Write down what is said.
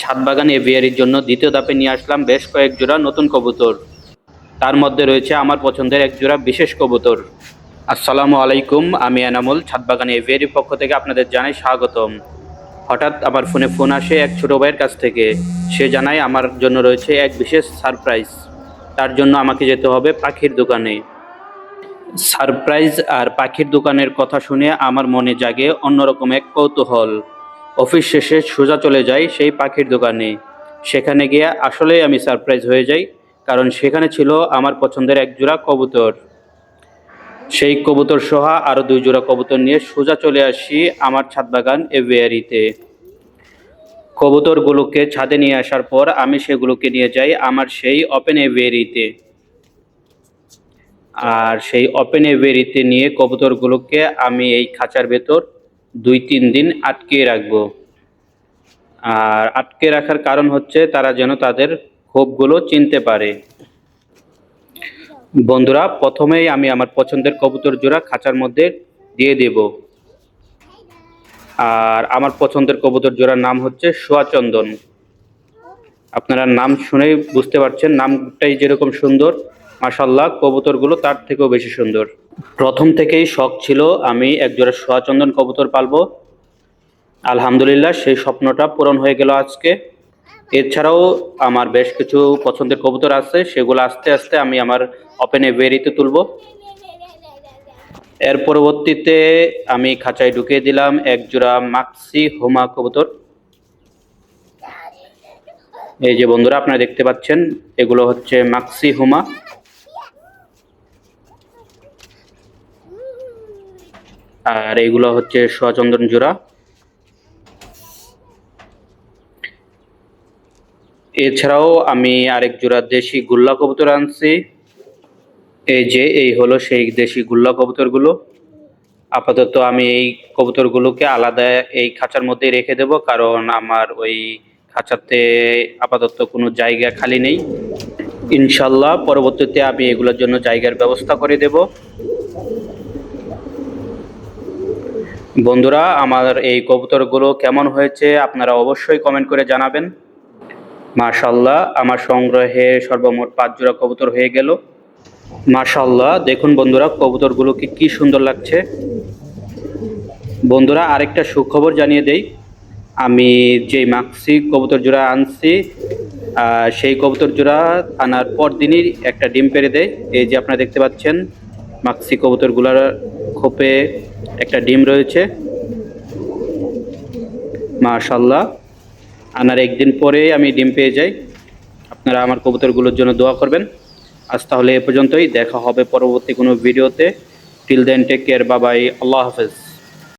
ছাদ বাগান এভিয়ারির জন্য দ্বিতীয় ধাপে নিয়ে আসলাম বেশ কয়েক জোড়া নতুন কবুতর। তার মধ্যে রয়েছে আমার পছন্দের এক জোড়া বিশেষ কবুতর। আসসালামু আলাইকুম, আমি এনামুল ছাদ বাগান এভিয়ারির পক্ষ থেকে আপনাদের জানাই স্বাগতম। হঠাৎ আমার ফোনে ফোন আসে এক ছোট ভাইয়ের কাছ থেকে। সে জানায়, আমার জন্য রয়েছে এক বিশেষ সারপ্রাইজ। তার জন্য আমাকে যেতে হবে পাখির দোকানে। সারপ্রাইজ আর পাখির দোকানের কথা শুনে আমার মনে জাগে অন্যরকম এক কৌতূহল। অফিস শেষে সোজা চলে যাই সেই পাখির দোকানে। সেখানে গিয়ে আসলেই আমি সারপ্রাইজ হয়ে যাই, কারণ সেখানে ছিল আমার পছন্দের এক জোড়া কবুতর। সেই কবুতর সহ আরও দুই জোড়া কবুতর নিয়ে সোজা চলে আসি আমার ছাদ বাগান এভিয়ারিতে। কবুতরগুলোকে ছাদে নিয়ে আসার পর আমি সেগুলোকে নিয়ে যাই আমার সেই ওপেন এভিয়ারিতে আর সেই ওপেন এভিয়ারিতে নিয়ে কবুতরগুলোকে আমি এই খাঁচার ভেতর দুই তিন দিন আটকে রাখব। আর আটকে রাখার কারণ হচ্ছে তারা যেন তাদের ক্ষোভগুলো চিনতে পারে। বন্ধুরা, প্রথমেই আমি আমার পছন্দের কবুতর জোড়া খাঁচার মধ্যে দিয়ে দেব। আর আমার পছন্দের কবুতর জোড়ার নাম হচ্ছে সোয়াচন্দন আপনারা নাম শুনেই বুঝতে পারছেন, নামটাই যেরকম সুন্দর মাসাল্লাহ কবুতরগুলো তার থেকেও বেশি সুন্দর। প্রথম থেকেই শখ ছিল আমি একজোড়া সোয়াচন্দন কবুতর পালবো। আলহামদুলিল্লাহ, সেই স্বপ্নটা পূরণ হয়ে গেল আজকে। এছাড়াও আমার বেশ কিছু পছন্দের কবুতর আছে, সেগুলো আস্তে আস্তে আমি আমার ওপেন এভেরিতে তুলব। এর পরবর্তীতে আমি খাঁচায় ঢুকিয়ে দিলাম এক জোড়া মাক্সি হোমা কবুতর। এই যে বন্ধুরা, আপনারা দেখতে পাচ্ছেন, এগুলো হচ্ছে মাক্সি হোমা। আর এগুলো হচ্ছে সোয়াচন্দন জোড়া। এছাড়াও আমি আরেক জোড়া দেশি গুল্লা কবুতর আনছি। এই যে, এই হলো সেই দেশি গুল্লা কবুতরগুলো। আপাতত আমি এই কবুতরগুলোকে আলাদা এই খাঁচার মধ্যে রেখে দেব, কারণ আমার ওই খাঁচাতে আপাতত কোনো জায়গা খালি নেই। ইনশাল্লাহ পরবর্তীতে আমি এগুলোর জন্য জায়গার ব্যবস্থা করে দেব। বন্ধুরা, আমার এই কবুতরগুলো কেমন হয়েছে আপনারা অবশ্যই কমেন্ট করে জানাবেন। মাশাল্লাহ আমার সংগ্রহে সর্বমোট পাঁচ জোড়া কবুতর হয়ে গেল। মাশাল্লাহ দেখুন বন্ধুরা, কবুতরগুলোকে কি সুন্দর লাগছে। বন্ধুরা, আরেকটা সুখবর জানিয়ে দেই। আমি যে মাক্সি কবুতর জোড়া আনছি সেই কবুতর জোড়া আনার পর দিনই একটা ডিম পেরে দেয়। এই যে আপনারা দেখতে পাচ্ছেন মাক্সি কবুতরগুলোর খোপে একটা ডিম রয়েছে। মাশাল্লাহ আনার একদিন পরে আমি ডিম পেয়ে যাই। আপনারা আমার কবুতরগুলোর জন্য দোয়া করবেন। আজ তাহলে এ পর্যন্তই। দেখা হবে পরবর্তী কোনো ভিডিওতে। টিল দেন টেক কেয়ার বাবাই আল্লাহ হাফেজ।